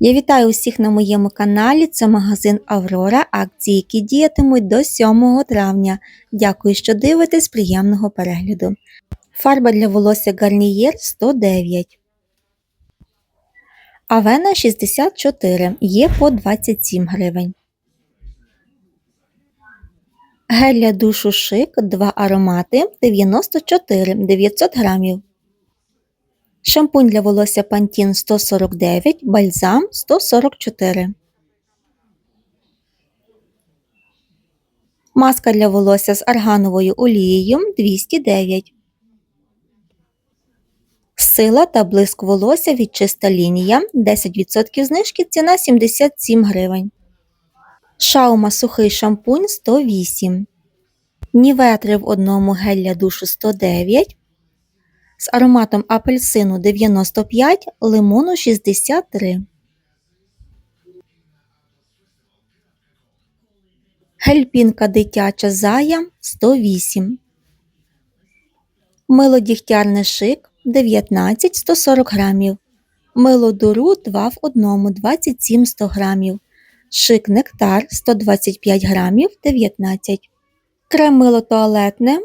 Я вітаю усіх на моєму каналі. Це магазин Аврора, акції, які діятимуть до 7 травня. Дякую, що дивитесь. Приємного перегляду. Фарба для волосся Гарнієр 109. Авена 64 є по 27 гривень. Гель для душу шик 2 аромати 94 900 грамів. Шампунь для волосся Pantene 149, бальзам 144. Маска для волосся з аргановою олією 209. Сила та блиск волосся від чиста лінія 10% знижки ціна 77 гривень. Шаума сухий шампунь 108. Ніветри в одному гель для душу 109 з ароматом апельсину 95, лимону 63. Гельпінка дитяча зая 108. Мило дігтярне шик 19 140 грамів. Мило дуру 2 в 1 27 100 грамів. Шик нектар 125 грамів 19. Крем мило туалетне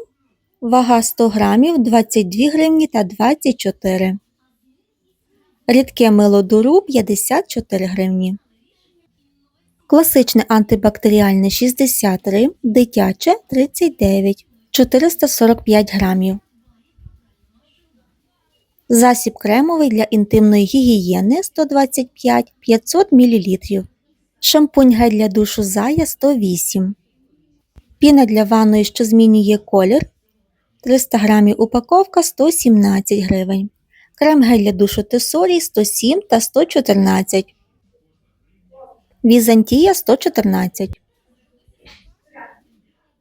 Вага 100 грамів 22 гривні та 24. Рідке мило дуру 54 гривні. Класичне антибактеріальне 63, дитяче 39 445 грамів. Засіб кремовий для інтимної гігієни 125 500 мл. Шампунь гель для душу зая 108. Піна для ванної, що змінює колір 300 грамів упаковка 117 гривень. Крем гель для душу Тесорій 107 та 114. Візантія 114.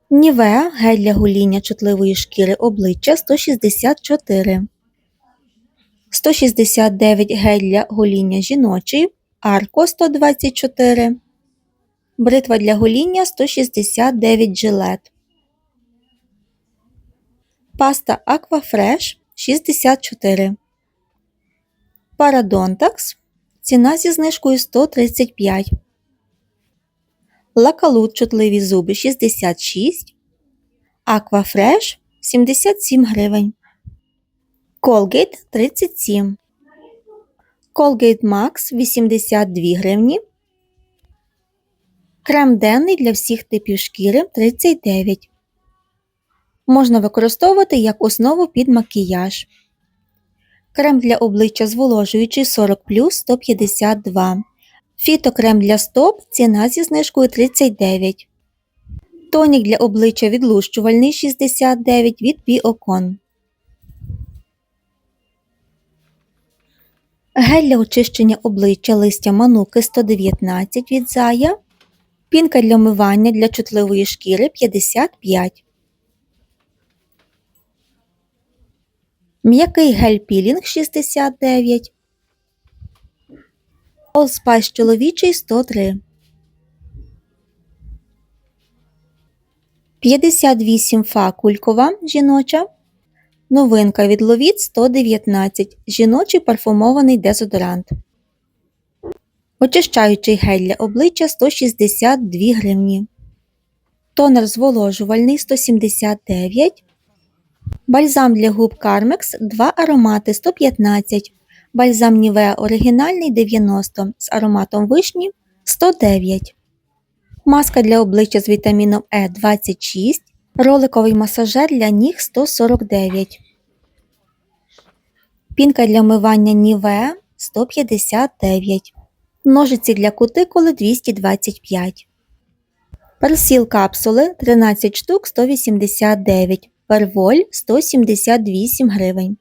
Нівеа гель для гоління чутливої шкіри обличчя 164. 169 гель для гоління жіночий. Арко 124. Бритва для гоління 169 жилет. Паста Aquafresh 64. Парадонтакс. Ціна зі знижкою 135. Лакалут чутливі зуби 66. Aquafresh 77 гривень. Colgate 37. Colgate Max 82 гривні. Крем денний для всіх типів шкіри 39 можна використовувати як основу під макіяж. Крем для обличчя зволожуючий 40 152. Фітокрем для стоп ціна зі знижкою 39. Тонік для обличчя відлущувальний 69 від Біокон. Гель для очищення обличчя листя мануки 119 від зая. Пінка для вмивання для чутливої шкіри 55. М'який гель-пілінг 69. Олспайс чоловічий 103. 58 фа кулькова жіноча. Новинка від Ловіт 119. Жіночий парфумований дезодорант. Очищаючий гель для обличчя 162 гривні. Тонер зволожувальний 179 Бальзам для губ Carmex 2 аромати 115. Бальзам Нівеа оригінальний 90 з ароматом вишні 109. Маска для обличчя з вітаміном Е 26. Роликовий масажер для ніг 149. Пінка для вмивання Нівеа 159. Ножиці для кутикули 225. Персіл капсули 13 штук 189. Перволь 178 гривень.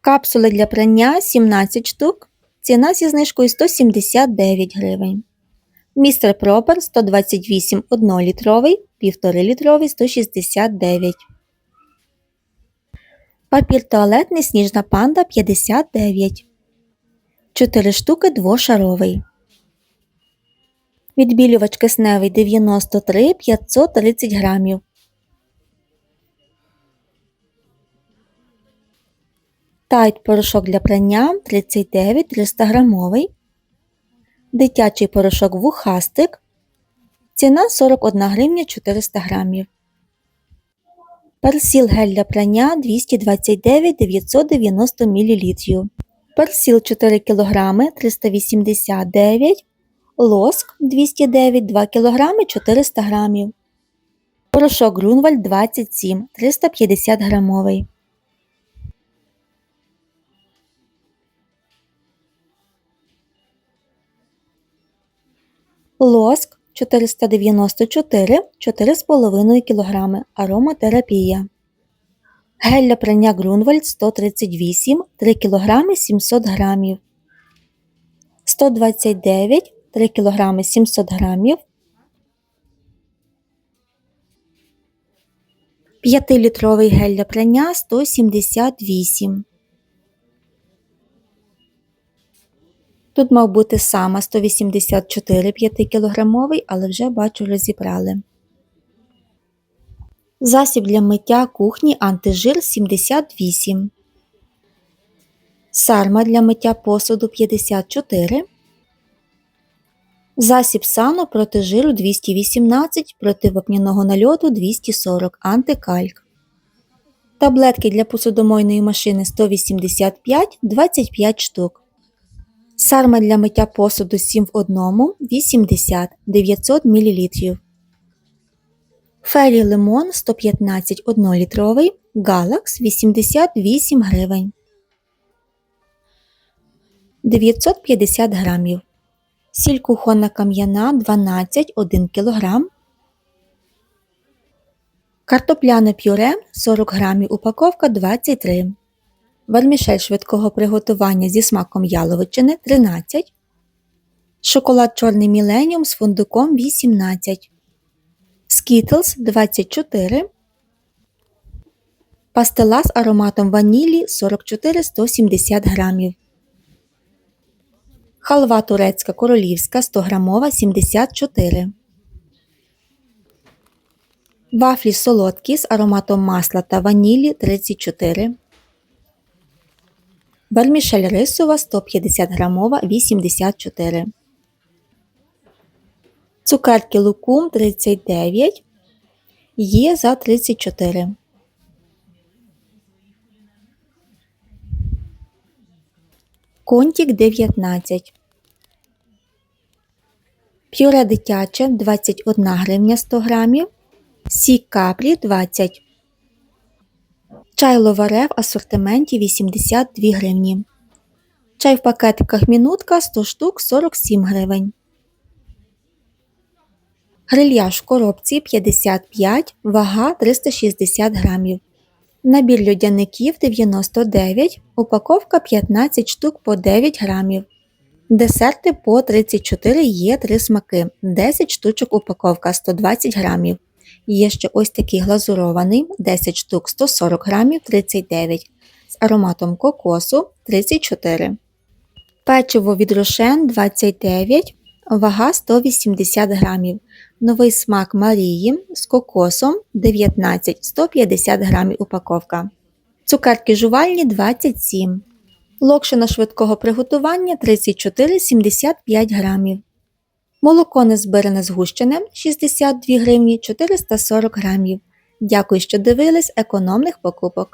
Капсули для прання 17 штук. Ціна зі знижкою 179 гривень. Містер Пропер 128 1-літровий, 1,5 літровий 169. Папір туалетний сніжна панда 59. 4 штуки двошаровий. Відбілювач кисневий 93 530 грамів. Тайт порошок для прання 39 300 грамовий. Дитячий порошок вухастик. Ціна 41 гривня 400 грамів. Персіл гель для прання 229 990 мл. Персіл 4 кг 389 Лоск 209 2 кг 400 грамів. Порошок Грунвальд 27 350 грамовий. Лоск 494 4,5 кг ароматерапія. Гель для прання Грунвальд 138 3 кг 700 г. 129 3 кг 700 г. 5-літровий гель для прання 178. Тут мав бути сама 184 5-кілограмовий, але вже бачу розібрали. Засіб для миття кухні антижир 78. Сарма для миття посуду 54. Засіб сану проти жиру 218, проти вапняного нальоту 240 антикальк. Таблетки для посудомойної машини 185 25 штук. Сарма для миття посуду 7 в 1 80 900 мл. Фері лимон 115 1-літровий, Галакс 88 гривень. 950 грамів. Сіль кухонна кам'яна 12 1 кг. Картопляне пюре 40 грамів упаковка 23 Вермішель швидкого приготування зі смаком яловичини 13 Шоколад чорний міленіум з фундуком 18 Skittles 24 Пастила з ароматом ванілі 44 170 грамів Халва турецька королівська 100 грамова 74. Вафлі солодкі з ароматом масла та ванілі 34. Вермішель рисова 150 грамова 84. Цукерки лукум 39. Є за 34. Контік 19. Пюре дитяче 21 гривня 100 грамів. Сік каплі 20. Чай ловаре в асортименті 82 гривні. Чай в пакетиках мінутка 100 штук 47 гривень. Грильяж в коробці 55, вага 360 грамів. Набір льодяників 99, упаковка 15 штук по 9 грамів. Десерти по 34 є 3 смаки, 10 штучок упаковка 120 грамів. Є ще ось такий глазурований 10 штук 140 грамів 39 з ароматом кокосу 34. Печиво від Рошен 29, вага 180 грамів. Новий смак Марії з кокосом 19 150 грамів упаковка. Цукерки жувальні 27. Локшина швидкого приготування 34,75 грамів. Молоко незбирене згущене 62 гривні 440 грамів. Дякую, що дивились економних покупок.